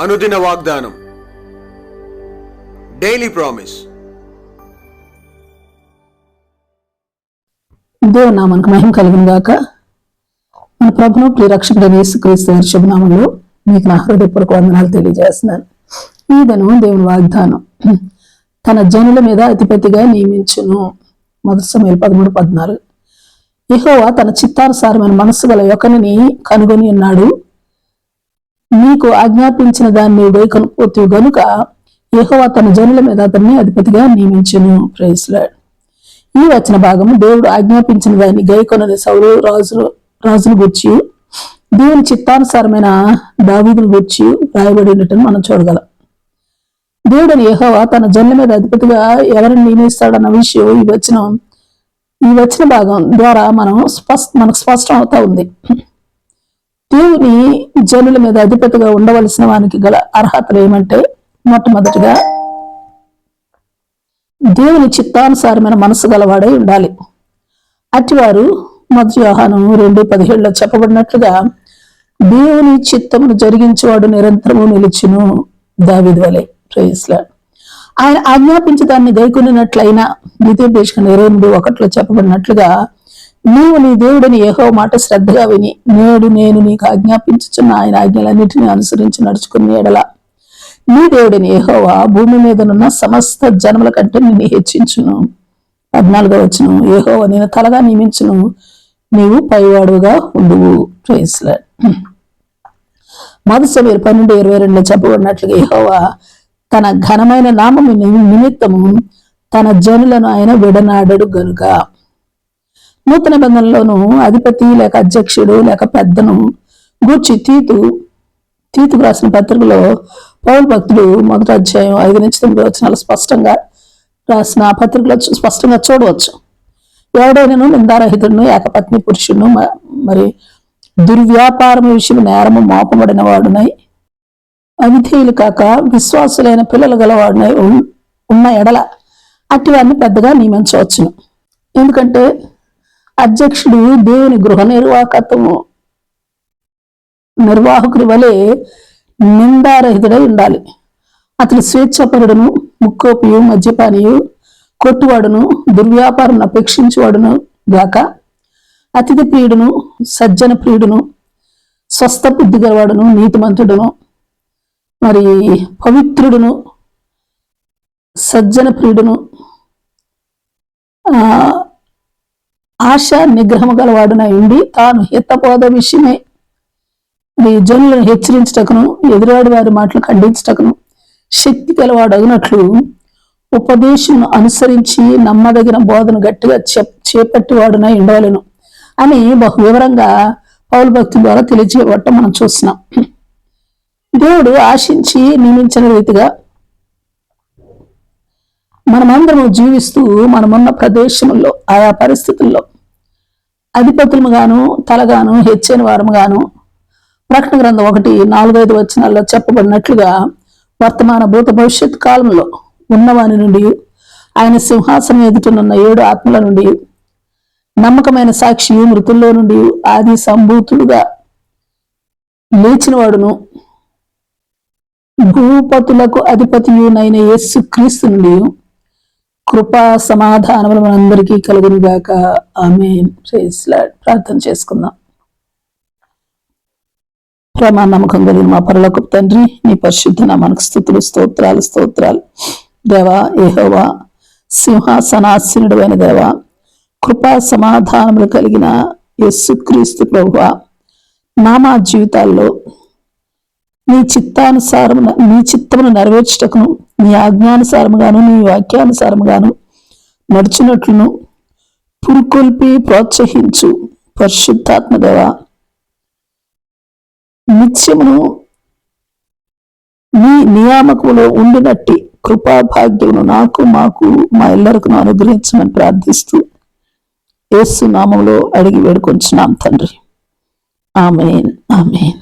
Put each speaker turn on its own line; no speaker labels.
అనుదిన వాగ్దానం. Daily promise
దేవుని నామానికి మహిమ కలిగిన గాక. మన ప్రభును ప్రియరక్షకుడైన యేసుక్రీస్తు వారి శుభనామంలో మీకు నా హృదయపూర్వక వందనాలు తెలియజేస్తున్నాను. ఈదను దేవుని వాగ్దానం. తన జనుల మీద అధిపతిగా నియమించును. మొదటి సమయం పదమూడు పద్నాలుగు. యెహోవా తన చిత్తానుసారమైన మనస్సు గల ఒకరిని కనుగొని ఉన్నాడు. నీకు ఆజ్ఞాపించిన దాన్ని వేకొనుపోతూ గనుక యహోవా తన జనుల మీద అతన్ని అధిపతిగా నియమించును. ప్రైస్లాడ్ ఈ వచన భాగము దేవుడు ఆజ్ఞాపించిన దాన్ని గైకొనని సౌలు రాజులు రాజును గుర్చి దేవుని చిత్తానుసారమైన దావీదును గుర్చి రాయబడినట్టు మనం చూడగలం. దేవుడని యహోవా తన జన్ల మీద అధిపతిగా ఎవరిని నియమిస్తాడన్న విషయం ఈ వచనం ఈ వచ్చిన భాగం ద్వారా మనం స్పష్ట మనకు స్పష్టం అవుతా ఉంది. దేవుని జనుల మీద అధిపతిగా ఉండవలసిన వానికి గల అర్హతలు ఏమంటే మొట్టమొదటిగా దేవుని చిత్తానుసారమైన మనసు గలవాడై ఉండాలి. అటివారు మొదటి వ్యవహానం రెండు పదిహేడులో చెప్పబడినట్లుగా దేవుని చిత్తమును జరిగించేవాడు నిరంతరము నిలుచును దావిది వలె. ప్రేయస్లా ఆయన ఆజ్ఞాపించి దాన్ని గైకొనినట్లయినా ద్వితీయోపదేశం ఇరవై ఒకటిలో చెప్పబడినట్లుగా నీవు నీ దేవుడిని ఏహో మాట శ్రద్ధగా విని నేడు నేను నీకు ఆజ్ఞాపించుచున్న ఆయన ఆజ్ఞలన్నింటినీ అనుసరించి నడుచుకుని ఎడల నీ దేవుడిని ఏహోవా భూమి మీదనున్న సమస్త జనముల కంటే నిన్ను హెచ్చించును. పద్నాలుగో వచ్చును యెహోవా నేను తలగా నియమించును నీవు పైవాడుగా ఉండువు. ప్రేస్లా మొదటి పన్నెండు ఇరవై రెండులో చెప్పబడినట్లుగా ఏహోవా తన ఘనమైన నామము నిమిత్తము తన జనులను ఆయన విడనాడడు గనుక. నూతన బంధంలోనూ అధిపతి లేక అధ్యక్షుడు లేక పెద్దను గూర్చి తీతు తీతుకు రాసిన పత్రికలో పౌరు భక్తుడు మొదటి అధ్యాయం ఐదు నుంచి తొమ్మిది వచనాలు స్పష్టంగా రాసిన పత్రికలో చూ- స్పష్టంగా చూడవచ్చు. ఎవడైనను నిందారహితుడును ఏకపత్ని పురుషుడును మ- మరి దుర్వ్యాపారం విషయం నేరము మోపబడిన వాడునై అవిధేయులు కాక విశ్వాసులైన పిల్లలు గలవాడునై ఉన్న ఎడల అటివారిని పెద్దగా నియమించవచ్చును. ఎందుకంటే అధ్యక్షుడు దేవుని గృహ నిర్వాహకత్వము. నిర్వాహకుడి వలె నిందారహితుడై ఉండాలి. అతడు స్వేచ్ఛపరుడును ముక్కోపియు మద్యపానియు కొట్టువాడును దుర్వ్యాపారం అపేక్షించువాడును గాక. అతిథి ప్రియుడును సజ్జన ప్రియుడును స్వస్థ బుద్ధి గలవాడును నీతిమంతుడును మరి పవిత్రుడును సజ్జన ప్రియుడును ఆశ నిగ్రహము గలవాడున ఉండి తాను హితబోధ విషయమే. ఈ జనులను హెచ్చరించటకును ఎదురాడి వారి మాటలు ఖండించటకును శక్తి గలవాడు అగినట్లు ఉపదేశమును అనుసరించి నమ్మదగిన బోధను గట్టిగా చేపట్టివాడున చేపట్టివాడునై ఉండవలను అని బహు వివరంగా పౌరు భక్తి ద్వారా తెలియజేయబట్టం మనం చూస్తున్నాం. దేవుడు ఆశించి నియమించిన రీతిగా మనమందరము జీవిస్తూ మనమున్న ప్రదేశంలో ఆయా పరిస్థితుల్లో అధిపతులము గాను తలగాను హెచ్చైన వారము గాను ప్రకటన గ్రంథం ఒకటి నాలుగైదు వచనాల్లో చెప్పబడినట్లుగా వర్తమాన భూత భవిష్యత్ కాలంలో ఉన్నవాని నుండి ఆయన సింహాసనం ఎదుటనున్న ఏడు ఆత్మల నుండి నమ్మకమైన సాక్షి మృతుల్లో నుండి ఆది సంభూతుడుగా లేచినవాడును. భూపతులకు అధిపతియునైన యేసు క్రీస్తు నుండి కృపా సమాధానములు మనందరికీ కలుగును గాక ఆమె ప్రార్థన చేసుకుందాం. ప్రేమ నమ్మకం కలిగిన మా పరలోక తండ్రి నీ పరిశుద్ధ మనకు స్థుతులు స్తోత్రాలు స్తోత్రాలు. దేవా ఏహోవా సింహాసనాసీనుడు దేవా కృపా సమాధానములు కలిగిన యేసుక్రీస్తు ప్రభువ నా మా జీవితాల్లో నీ చిత్తానుసారము నీ చిత్తమును నెరవేర్చుటకును నీ ఆజ్ఞానుసారముగాను నీ వాక్యానుసారముగాను నడుచునట్లును. పురుకొల్పి ప్రోత్సహించు పరిశుద్ధాత్మదేవ నిత్యమును నీ నియామకములో ఉండినట్టి కృపాభాగ్యమును నాకు మాకు మా ఇల్లరికి అనుగ్రహించమని ప్రార్థిస్తూ ఏసు నామంలో అడిగి వేడుకొంచున్నాం తండ్రి. Amen amen.